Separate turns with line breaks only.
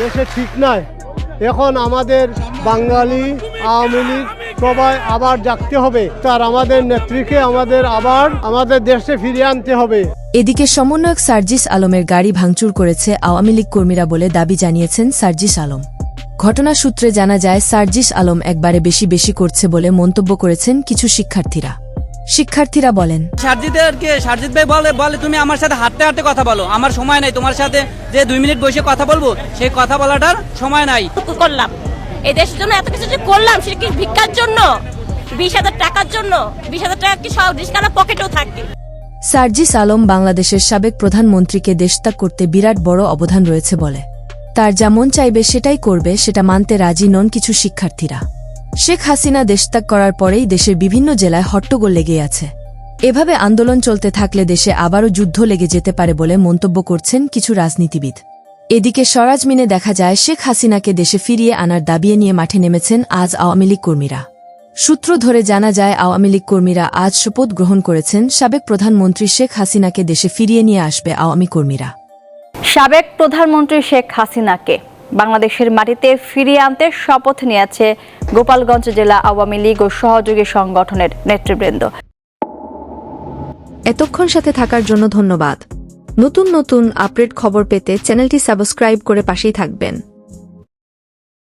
দেশে ঠিক নাই। এখন আমাদের বাঙালি, আওয়ামী লীগ সবাই আবার জাগতে হবে। তার আমাদের নেত্রীকে আমাদের আবার আমাদের দেশে ফিরিয়ে আনতে হবে।
এদিকে সমন্বয়ক সার্জিস আলমের গাড়ি ভাঙচুর করেছে আওয়ামী লীগ কর্মীরা বলে দাবি জানিয়েছেন সার্জিস আলম। ঘটনা সূত্রে জানা যায়, সার্জিস আলম একবারে বেশি বেশি করছে বলে মন্তব্য করেছেন কিছু শিক্ষার্থীরা। শিক্ষার্থীরা বলেন।
সারজিদেরকে সারজিৎ ভাই বলে বলে তুমি আমার সাথে হাঁটতে হাঁটতে কথা বলো। আমার সময় নাই। তোমার সাথে যে দুই মিনিট বসে কথা বলব সেই কথা বলাটার সময় নাই।
করলাম। এই দেশের জন্য এত কিছু যে করলাম সেটা কি ভিক্ষার জন্য? বিশ হাজার টাকার জন্য? বিশ হাজার টাকা কি সব রিস্কানা পকেটেও থাকে?
সার্জিস আলম বাংলাদেশের সাবেক প্রধানমন্ত্রীকে দেশত্যাগ করতে বিরাট বড় অবদান রয়েছে বলে। তার যেমন চাইবে সেটাই করবে সেটা মানতে রাজি নন কিছু শিক্ষার্থীরা। শেখ হাসিনা দেশত্যাগ করার পরেই দেশের বিভিন্ন জেলায় হট্টগোল লেগে আছে। এভাবে আন্দোলন চলতে থাকলে দেশে আবারও যুদ্ধ লেগে যেতে পারে বলে মন্তব্য করছেন কিছু রাজনীতিবিদ। এদিকে সরাজমিনে দেখা যায়, শেখ হাসিনাকে দেশে ফিরিয়ে আনার দাবিয়ে নিয়ে মাঠে নেমেছেন আজ আওয়ামী লীগ কর্মীরা। সূত্র ধরে জানা যায়, আওয়ামী লীগ কর্মীরা আজ শপথ গ্রহণ করেছেন, সাবেক প্রধানমন্ত্রী শেখ হাসিনাকে দেশে ফিরিয়ে নিয়ে আসবে আওয়ামী কর্মীরা।
সাবেক প্রধানমন্ত্রী শেখ হাসিনাকে বাংলাদেশের মাটিতে ফিরিয়ে আনতে শপথ নিয়েছে গোপালগঞ্জ জেলা আওয়ামী লীগ ও সহযোগী সংগঠনের নেতৃবৃন্দ।
এতক্ষণ সাথে থাকার জন্য ধন্যবাদ। নতুন নতুন আপডেট খবর পেতে চ্যানেলটি সাবস্ক্রাইব করে পাশেই থাকবেন।